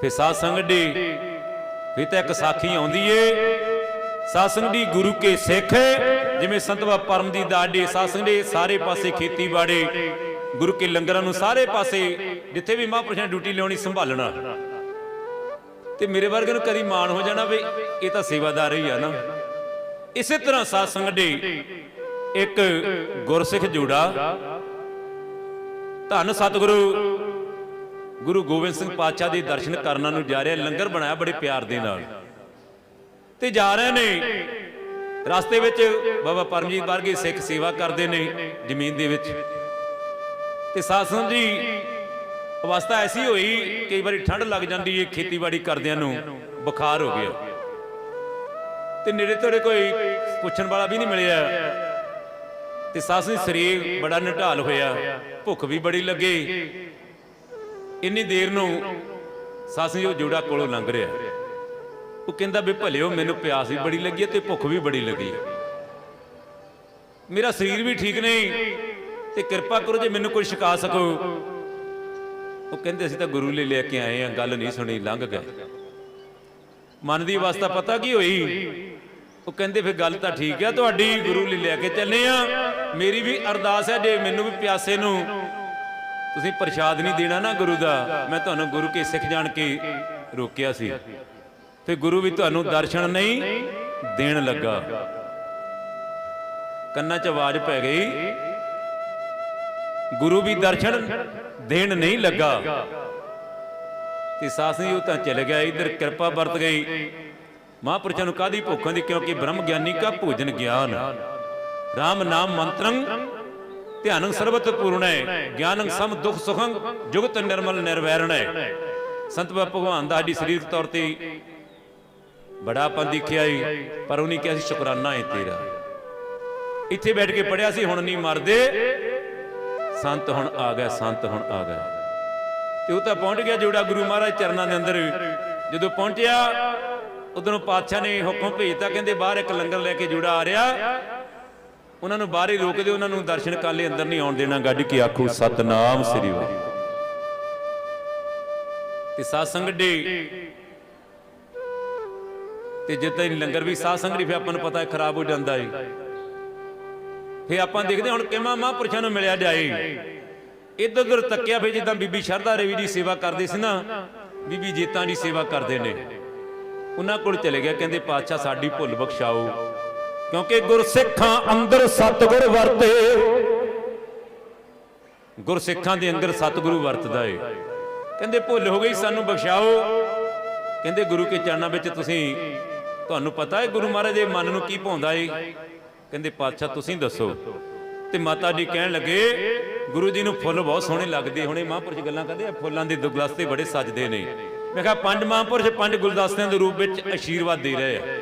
ਫਿਰ ਸਾਧ ਸੰਗਤ ਦੀ ਫਿਰ ਤਾਂ ਇੱਕ ਸਾਖੀ ਆਉਂਦੀ ਏ। ਸਾਧ ਸੰਗਤ ਦੀ ਗੁਰੂ ਕੇ ਸਿੱਖ ਜਿਵੇਂ ਸੰਤ ਪਰਮ ਦੀ ਦਾੜੀ ਸਾਧ ਸੰਗਤ ਦੇ ਸਾਰੇ ਪਾਸੇ ਖੇਤੀਬਾੜੀ, ਗੁਰੂ ਕੇ ਲੰਗਰਾਂ ਨੂੰ ਸਾਰੇ ਪਾਸੇ ਜਿੱਥੇ ਵੀ ਮਹਾਂਪੁਰਸ਼ਾਂ ਡਿਊਟੀ ਲਿਆਉਣੀ ਸੰਭਾਲਣਾ। ਤੇ ਮੇਰੇ ਵਰਗੇ ਨੂੰ ਕਦੀ ਮਾਣ ਹੋ ਜਾਣਾ ਵੀ ਇਹ ਤਾਂ ਸੇਵਾਦਾਰ ਹੀ ਆ ਨਾ। ਇਸੇ ਤਰ੍ਹਾਂ ਸਾਧ ਸੰਗਤ ਦੇ ਇੱਕ ਗੁਰਸਿੱਖ ਜੋੜਾ। ਧੰਨ ਸਤਿਗੁਰੂ ਗੁਰੂ ਗੋਬਿੰਦ ਸਿੰਘ ਪਾਤਸ਼ਾਹ ਦੇ ਦਰਸ਼ਨ ਕਰਨ ਨੂੰ ਜਾ ਰਿਹਾ, ਲੰਗਰ ਬਣਾਇਆ ਬੜੇ ਪਿਆਰ ਦੇ ਨਾਲ। ਤੇ ਜਾ ਰਹੇ ਨੇ। ਰਸਤੇ ਵਿੱਚ ਬਾਬਾ ਪਰਮਜੀਤ ਵਰਗੇ ਸਿੱਖ ਸੇਵਾ ਕਰਦੇ ਨੇ ਜ਼ਮੀਨ ਦੇ ਵਿੱਚ। ਤੇ ਸਾਧ ਸੰਗਤ ਜੀ, ਅਵਸਥਾ ਐਸੀ ਹੋਈ, ਕਈ ਵਾਰੀ ਠੰਡ ਲੱਗ ਜਾਂਦੀ ਏ, ਖੇਤੀਬਾੜੀ ਕਰਦਿਆਂ ਨੂੰ ਬੁਖਾਰ ਹੋ ਗਿਆ। ਤੇ ਨੇੜੇ ਤੇੜੇ ਕੋਈ ਪੁੱਛਣ ਵਾਲਾ ਵੀ ਨਹੀਂ ਮਿਲਿਆ। ਤੇ ਸਾਸ ਦੀ ਸਰੀਰ ਬੜਾ ਨਿਢਾਲ ਹੋਇਆ, ਭੁੱਖ ਵੀ ਬੜੀ ਲੱਗੇ। ਇੰਨੀ ਦੇਰ ਨੂੰ ਸੱਸ ਜੀ ਉਹ ਜੋੜਾ ਕੋਲੋਂ ਲੰਘ ਰਿਹਾ। ਉਹ ਕਹਿੰਦਾ ਵੀ ਭਲਿਓ ਮੈਨੂੰ ਪਿਆਸ ਵੀ ਬੜੀ ਲੱਗੀ ਹੈ ਤੇ ਭੁੱਖ ਵੀ ਬੜੀ ਲੱਗੀ ਮੇਰਾ ਸਰੀਰ ਵੀ ਠੀਕ ਨਹੀਂ ਤੇ ਕਿਰਪਾ ਕਰੋ ਜੇ ਮੈਨੂੰ ਕੋਈ ਛਕਾ ਸਕੋ। ਉਹ ਕਹਿੰਦੇ ਅਸੀਂ ਤਾਂ ਗੁਰੂ ਲਈ ਲੈ ਕੇ ਆਏ ਆ ਗੱਲ ਨਹੀਂ ਸੁਣੀ, ਲੰਘ ਗਏ। ਮਨ ਦੀ ਅਵਸਥਾ ਪਤਾ ਕੀ ਹੋਈ? ਉਹ ਕਹਿੰਦੇ ਫਿਰ ਗੱਲ ਤਾਂ ਠੀਕ ਹੈ, ਤੁਹਾਡੀ ਗੁਰੂ ਲਈ ਲੈ ਕੇ ਚੱਲੇ ਆ ਮੇਰੀ ਵੀ ਅਰਦਾਸ ਹੈ, ਜੇ ਮੈਨੂੰ ਵੀ ਪਿਆਸੇ ਨੂੰ ਤੁਸੀਂ ਪ੍ਰਸ਼ਾਦ ਨਹੀਂ ਦੇਣਾ ਨਾ ਗੁਰੂ ਦਾ। ਮੈਂ ਤੁਹਾਨੂੰ ਗੁਰੂ ਕੇ ਸਿੱਖ ਜਾਣ ਕੇ ਰੋਕਿਆ ਸੀ। ਤੇ ਗੁਰੂ ਵੀ ਤੁਹਾਨੂੰ ਦਰਸ਼ਨ ਨਹੀਂ ਦੇਣ ਲੱਗਾ। ਕੰਨਾਂ 'ਚ ਆਵਾਜ਼ ਪੈ ਗਈ। ਗੁਰੂ ਵੀ ਦਰਸ਼ਨ ਦੇਣ ਨਹੀਂ ਲੱਗਾ। ਤੇ ਸਾਸ ਜੀ ਉਹ ਤਾਂ ਚਲੇ ਗਿਆ, ਇਧਰ ਕਿਰਪਾ ਵਰਤ ਗਈ। ਮਹਾਂਪੁਰਸ਼ਾਂ ਨੂੰ ਕਾਦੀ ਭੁੱਖਾਂ ਦੀ ਕਿਉਂਕਿ ਬ੍ਰਹਮ ਗਿਆਨੀ ਕਾ ਭੋਜਨ ਗਿਆਨ। RAM ਨਾਮ ਮੰਤਰੰ ਧਿਆਨੰ ਸਰਬਤ ਪੂਰਣੈ ਗਿਆਨੰ ਸਮ ਦੁਖ ਸੁਖੰ, ਜੁਗਤ ਨਿਰਮਲ ਨਿਰਵੈਰਣੈ ਸੰਤ ਬਾਬਾ ਭਗਵਾਨ ਦਾ ਸਾਡੀ ਸਰੀਰਕ ਤੌਰ ਤੇ ਬੜਾ ਆਪਾਂ ਦੇਖਿਆ ਪਰ ਉਹਨੇ ਕਿਹਾ ਸੀ, ਸ਼ੁਕਰਾਨਾ ਹੈ ਤੇਰਾ। ਇੱਥੇ ਬੈਠ ਕੇ ਪੜਿਆ ਸੀ, ਹੁਣ ਨਹੀਂ ਮਰਦੇ। ਸੰਤ ਹੁਣ ਆ ਗਿਆ, ਸੰਤ ਹੁਣ ਆ ਗਿਆ। ਤੇ ਉਹ ਤਾਂ ਪਹੁੰਚ ਗਿਆ ਜਿਹੜਾ ਗੁਰੂ ਮਹਾਰਾਜ ਚਰਨਾਂ ਦੇ ਅੰਦਰ। ਜਦੋਂ ਪਹੁੰਚਿਆ, ਉਧਰੋਂ ਪਾਤਸ਼ਾਹ ਨੇ ਹੁਕਮ ਭੇਜਤਾ, ਕਹਿੰਦੇ ਬਾਹਰ ਇੱਕ ਲੰਗਰ ਲੈ ਕੇ ਜੁੜਾ ਆ ਰਿਹਾ। ਉਹਨਾਂ ਨੂੰ ਬਾਹਰ ਹੀ ਰੋਕ ਦਿਓ, ਉਹਨਾਂ ਨੂੰ ਦਰਸ਼ਨ ਕਰ ਅੰਦਰ ਨਹੀਂ ਆਉਣ ਦੇਣਾ। ਗੱਡ ਕੇ ਆਖੋ, ਸਤਨਾਮ ਸ੍ਰੀ ਵਾਹਿਗੁਰੂ। ਤੇ ਸਾਧ ਸੰਗਤ ਦੇ ਤੇ ਜਿੱਦਾਂ ਹੀ ਲੰਗਰ ਵੀ ਸਾਧ ਸੰਗਤ ਦੀ ਫਿਰ ਆਪਾਂ ਨੂੰ ਪਤਾ ਹੈ ਖਰਾਬ ਹੋ ਜਾਂਦਾ ਹੈ ਫੇ ਆਪਾਂ ਦੇਖਦੇ ਹਾਂ ਹੁਣ ਕਿਵੇਂ ਮਹਾਂਪੁਰਸ਼ਾਂ ਨੂੰ ਮਿਲਿਆ ਜਾਏ। ਇੱਧਰ ਉੱਧਰ ਤੱਕਿਆ ਫੇ ਜਿੱਦਾਂ ਬੀਬੀ ਸ਼ਰਧਾ ਰੇਵੀ ਦੀ ਸੇਵਾ ਕਰਦੇ ਸੀ ਨਾ, ਬੀਬੀ ਜੀਤਾਂ ਦੀ ਸੇਵਾ ਕਰਦੇ ਨੇ। ਉਹਨਾਂ ਕੋਲ ਚਲੇ ਗਿਆ, ਕਹਿੰਦੇ, ਪਾਤਸ਼ਾਹ, ਸਾਡੀ ਭੁੱਲ ਬਖਸ਼ਾਓ। ਕਿਉਂਕਿ ਗੁਰਸਿੱਖਾਂ ਅੰਦਰ ਸਤਿਗੁਰ ਵਰਤੇ। ਗੁਰਸਿੱਖਾਂ ਦੇ ਅੰਦਰ ਸਤਿਗੁਰੂ ਵਰਤਦਾ ਏ। ਕਹਿੰਦੇ, ਭੁੱਲ ਹੋ ਗਈ, ਸਾਨੂੰ ਬਖਸ਼ਾਓ। ਕਹਿੰਦੇ, ਗੁਰੂ ਕੇ ਚਰਨਾਂ ਵਿੱਚ ਤੁਸੀਂ, ਤੁਹਾਨੂੰ ਪਤਾ ਹੈ ਗੁਰੂ ਮਹਾਰਾਜ ਦੇ ਮਨ ਨੂੰ ਕੀ ਭਾਉਂਦਾ ਏ। ਕਹਿੰਦੇ, ਪਾਤਸ਼ਾਹ, ਤੁਸੀਂ ਦੱਸੋ। ਤੇ ਮਾਤਾ ਜੀ ਕਹਿਣ ਲੱਗੇ, ਗੁਰੂ ਜੀ ਨੂੰ ਫੁੱਲ ਬਹੁਤ ਸੋਹਣੇ ਲੱਗਦੇ ਹੁਣੇ। ਮਹਾਂਪੁਰਸ਼ ਗੱਲਾਂ ਕਰਦੇ ਆ, ਫੁੱਲਾਂ ਦੇ ਗੁਲਦਸਤੇ ਬੜੇ ਸਜਦੇ ਨੇ। ਮੈਂ ਕਿਹਾ, ਪੰਜ ਮਹਾਂਪੁਰਸ਼, ਪੰਜ ਗੁਲਦਸਤਿਆਂ ਦੇ ਰੂਪ ਵਿੱਚ ਆਸ਼ੀਰਵਾਦ ਦੇ ਰਹੇ ਆ।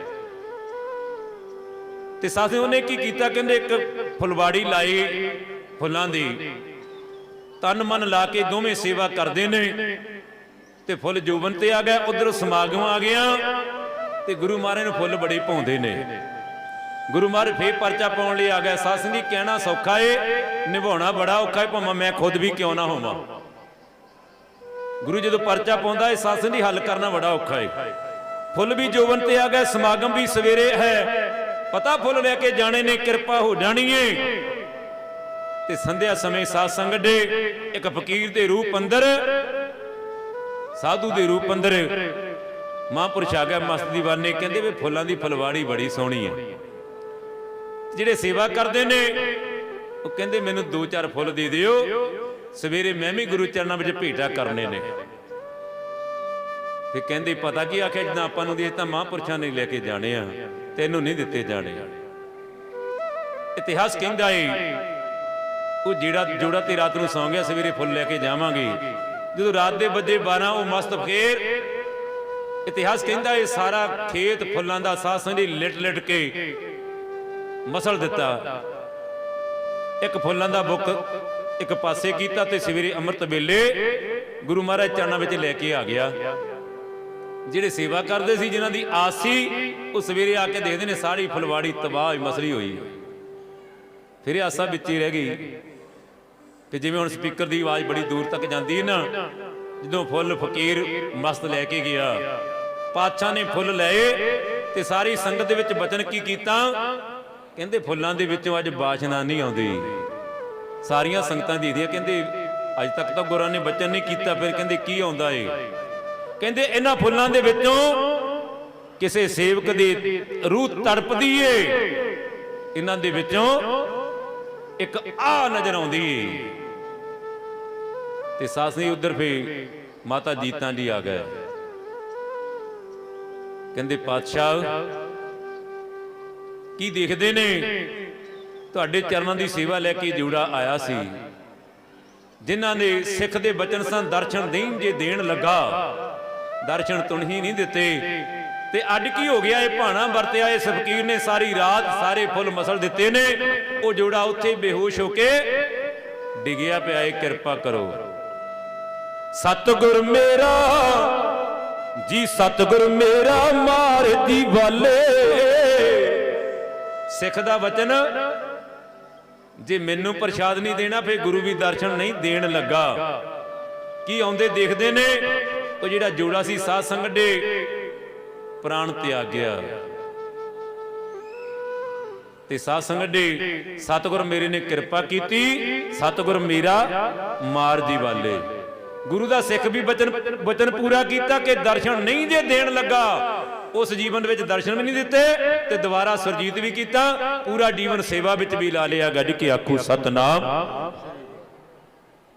ਤੇ ਸਾਥੇ ਉਹਨੇ ਕੀ ਕੀਤਾ? ਕਹਿੰਦੇ ਇੱਕ ਫੁਲਵਾੜੀ ਲਾਈ ਫੁੱਲਾਂ ਦੀ। ਤਨ ਮਨ ਲਾ ਕੇ ਦੋਵੇਂ ਸੇਵਾ ਕਰਦੇ ਨੇ। ਤੇ ਫੁੱਲ ਜੋਬਨ ਤੇ ਆ ਗਿਆ, ਉਧਰ ਸਮਾਗਮ ਆ ਗਿਆ ਤੇ ਗੁਰੂ ਮਹਾਰਾਜ ਨੂੰ ਫੁੱਲ ਬੜੇ ਪਾਉਂਦੇ ਨੇ। ਗੁਰੂ ਮਹਾਰਾਜ ਫੇਰ ਪਰਚਾ ਪਾਉਣ ਲਈ ਆ ਗਿਆ। ਸਾਧ ਦੀ ਕਹਿਣਾ ਸੌਖਾ ਏ, ਨਿਭਾਉਣਾ ਬੜਾ ਔਖਾ ਏ, ਭਾਵੇਂ ਮੈਂ ਖੁਦ ਵੀ ਕਿਉਂ ਨਾ ਹੋਵਾਂ। ਗੁਰੂ ਜਦੋਂ ਪਰਚਾ ਪਾਉਂਦਾ ਏ, ਸਾਧ ਦੀ ਹੱਲ ਕਰਨਾ ਬੜਾ ਔਖਾ ਏ। ਫੁੱਲ ਵੀ ਜੋਬਨ ਤੇ ਆ ਗਿਆ, ਸਮਾਗਮ ਵੀ ਸਵੇਰੇ ਹੈ। ਪਤਾ ਫੁੱਲ ਲੈ ਕੇ ਜਾਣੇ ਨੇ, ਕਿਰਪਾ ਹੋ ਜਾਣੀ ਏ ਤੇ ਸੰਧਿਆ ਸਮੇਂ ਸਾਧ ਸੰਗਤ ਦੇ ਇੱਕ ਫਕੀਰ ਦੇ ਰੂਪ ਅੰਦਰ, ਸਾਧੂ ਦੇ ਰੂਪ ਅੰਦਰ ਮਹਾਂਪੁਰਸ਼ ਆ ਗਿਆ, ਮਸਤ ਦੀਵਾਨੇ, ਕਹਿੰਦੇ ਵੀ ਫੁੱਲਾਂ ਦੀ ਫੁਲਵਾੜੀ ਬੜੀ ਸੋਹਣੀ ਹੈ। ਜਿਹੜੇ ਸੇਵਾ ਕਰਦੇ ਨੇ, ਉਹ ਕਹਿੰਦੇ ਮੈਨੂੰ ਦੋ ਚਾਰ ਫੁੱਲ ਦੇ ਦਿਓ, ਸਵੇਰੇ ਮੈਂ ਵੀ ਗੁਰੂ ਚਰਨਾਂ ਵਿੱਚ ਭੇਟਾ ਕਰਨੇ ਨੇ। ਤੇ ਕਹਿੰਦੇ, ਪਤਾ ਕੀ ਆਖਿਆ, ਜਦੋਂ ਆਪਾਂ ਨੂੰ ਦੇ ਤਾਂ ਮਹਾਂਪੁਰਸ਼ਾਂ ਨੇ ਲੈ ਕੇ ਜਾਣੇ ਆ। ਤੈਨੂੰ ਨਹੀਂ ਦਿੱਤੇ ਜਾਣੇ। ਇਤਿਹਾਸ ਕਹਿੰਦਾ ਏ, ਉਹ ਜਿਹੜਾ ਜੋੜਾ ਤੇ ਰਾਤ ਨੂੰ ਸੌਂ ਗਿਆ, ਸਵੇਰੇ ਫੁੱਲ ਲੈ ਕੇ ਜਾਵਾਂਗੇ। ਜਦੋਂ ਰਾਤ ਦੇ ਵੱਜੇ 12 ਉਹ ਮਸਤ ਫੇਰ ਇਤਿਹਾਸ ਕਹਿੰਦਾ ਇਹ ਸਾਰਾ ਖੇਤ ਫੁੱਲਾਂ ਦਾ ਸਾਸਾਂ ਦੀ ਲਿਟ ਲਿਟ ਕੇ ਮਸਲ ਦਿੱਤਾ। ਇੱਕ ਫੁੱਲਾਂ ਦਾ ਬੁੱਕ ਇੱਕ ਪਾਸੇ ਕੀਤਾ ਤੇ ਸਵੇਰੇ ਅੰਮ੍ਰਿਤ ਵੇਲੇ ਗੁਰੂ ਮਹਾਰਾਜ ਚਰਨਾਂ ਵਿੱਚ ਲੈ ਕੇ ਆ ਗਿਆ। ਜਿਹੜੇ ਸੇਵਾ ਕਰਦੇ ਸੀ, ਜਿਨ੍ਹਾਂ ਦੀ ਆਸ ਸੀ ਉਹ ਸਵੇਰੇ ਆ ਕੇ ਦੇਖਦੇ ਨੇ, ਸਾਰੀ ਫੁਲਵਾੜੀ ਤਬਾਹ ਹੋਈ ਮਸਲੀ ਹੋਈ। ਫਿਰ ਇਹ ਆਸਾ ਵਿੱਚ ਹੀ ਰਹਿ ਗਈ। ਤੇ ਜਿਵੇਂ ਹੁਣ ਸਪੀਕਰ ਦੀ ਆਵਾਜ਼ ਬੜੀ ਦੂਰ ਤੱਕ ਜਾਂਦੀ ਹੈ ਨਾ, ਜਦੋਂ ਫੁੱਲ ਫਕੀਰ ਮਸਤ ਲੈ ਕੇ ਗਿਆ, ਪਾਤਸ਼ਾਹ ਨੇ ਫੁੱਲ ਲਏ ਤੇ ਸਾਰੀ ਸੰਗਤ ਦੇ ਵਿੱਚ ਬਚਨ ਕੀ ਕੀਤਾ? ਕਹਿੰਦੇ ਫੁੱਲਾਂ ਦੇ ਵਿੱਚੋਂ ਅੱਜ ਬਾਸ਼ਨਾ ਨਹੀਂ ਆਉਂਦੀ। ਸਾਰੀਆਂ ਸੰਗਤਾਂ ਦੀਦੀਆਂ ਕਹਿੰਦੇ ਅੱਜ ਤੱਕ ਤਾਂ ਗੁਰਾਂ ਨੇ ਬਚਨ ਨਹੀਂ ਕੀਤਾ, ਫਿਰ ਕਹਿੰਦੇ ਕੀ ਆਉਂਦਾ ਏ? ਕਹਿੰਦੇ ਇਹਨਾਂ ਫੁੱਲਾਂ ਦੇ ਵਿੱਚੋਂ ਕਿਸੇ ਸੇਵਕ ਦੀ ਰੂਹ ਤੜਪਦੀ ਏ। ਇਹਨਾਂ ਦੇ ਵਿੱਚੋਂ ਇੱਕ ਆ ਨਜ਼ਰ ਆਉਂਦੀ ਏ। ਤੇ ਸਾਸਨੀ ਉਧਰ ਫੇ ਮਾਤਾ ਜੀਤਾਂ ਜੀ ਆ ਗਏ। ਕਹਿੰਦੇ, ਪਾਤਸ਼ਾਹ, ਕੀ ਦੇਖਦੇ ਨੇ? ਤੁਹਾਡੇ ਚਰਨਾਂ ਦੀ ਸੇਵਾ ਲੈ ਕੇ ਜੂੜਾ ਆਇਆ ਸੀ। ਜਿਨ੍ਹਾਂ ਨੇ ਸਿੱਖ ਦੇ ਬਚਨ ਸਨ ਦਰਸ਼ਨ ਦੇਣ ਜੇ ਦੇਣ ਲੱਗਾ ਦਰਸ਼ਨ ਤੁਣਹੀ ਨਹੀਂ ਦਿੱਤੇ। ਤੇ ਅੱਡ ਕੀ ਹੋ ਗਿਆ? ਇਹ ਭਾਣਾ ਵਰਤਿਆ ਇਸ ਫਕੀਰ ਨੇ ਸਾਰੀ ਰਾਤ ਸਾਰੇ ਫੁੱਲ ਮਸਲ ਦਿੱਤੇ ਨੇ। ਉਹ ਜੋੜਾ ਉੱਥੇ ਬੇਹੋਸ਼ ਹੋ ਕੇ ਡਿਗਿਆ ਪਿਆ ਏ ਕਿਰਪਾ ਕਰੋ। ਸਤਿਗੁਰ ਮੇਰਾ, ਜੀ ਸਤਿਗੁਰ ਮੇਰਾ ਮਾਰ ਦੀ ਵਾਲੇ ਸਿੱਖ ਦਾ ਵਚਨ, ਜੇ ਮੈਨੂੰ ਪ੍ਰਸ਼ਾਦ ਨਹੀਂ ਦੇਣਾ ਫੇ ਗੁਰੂ ਵੀ ਦਰਸ਼ਨ ਨਹੀਂ ਦੇਣ ਲੱਗਾ। ਕੀ ਆਉਂਦੇ ਦੇਖਦੇ ਨੇ? ਉਹ ਜਿਹੜਾ ਜੋੜਾ ਸੀ ਸਾਧ ਸੰਗਤ ਦੇ, ਪ੍ਰਾਣ ਤਿਆਗਿਆ ਤੇ ਸਾਧ ਸੰਗਤ ਦੇ, ਸਤਿਗੁਰ ਮੇਰੇ ਨੇ ਕਿਰਪਾ ਕੀਤੀ, ਸਤਿਗੁਰ ਮੇਰਾ ਮਾਰ ਦੀ ਵਾਲੇ। ਗੁਰੂ ਦਾ ਸਿੱਖ ਵੀ ਬਚਨ ਬਚਨ ਪੂਰਾ ਕੀਤਾ ਕਿ ਦਰਸ਼ਨ ਨਹੀਂ ਜੇ ਦੇਣ ਲੱਗਾ, ਉਸ ਜੀਵਨ ਵਿੱਚ ਦਰਸ਼ਨ ਵੀ ਨਹੀਂ ਦਿੱਤੇ ਤੇ ਦੁਬਾਰਾ ਸੁਰਜੀਤ ਵੀ ਕੀਤਾ, ਪੂਰਾ ਜੀਵਨ ਸੇਵਾ ਵਿੱਚ ਵੀ ਲਾ ਲਿਆ ਗੱਜ ਕੇ ਆਖੂ ਸਤਨਾਮ।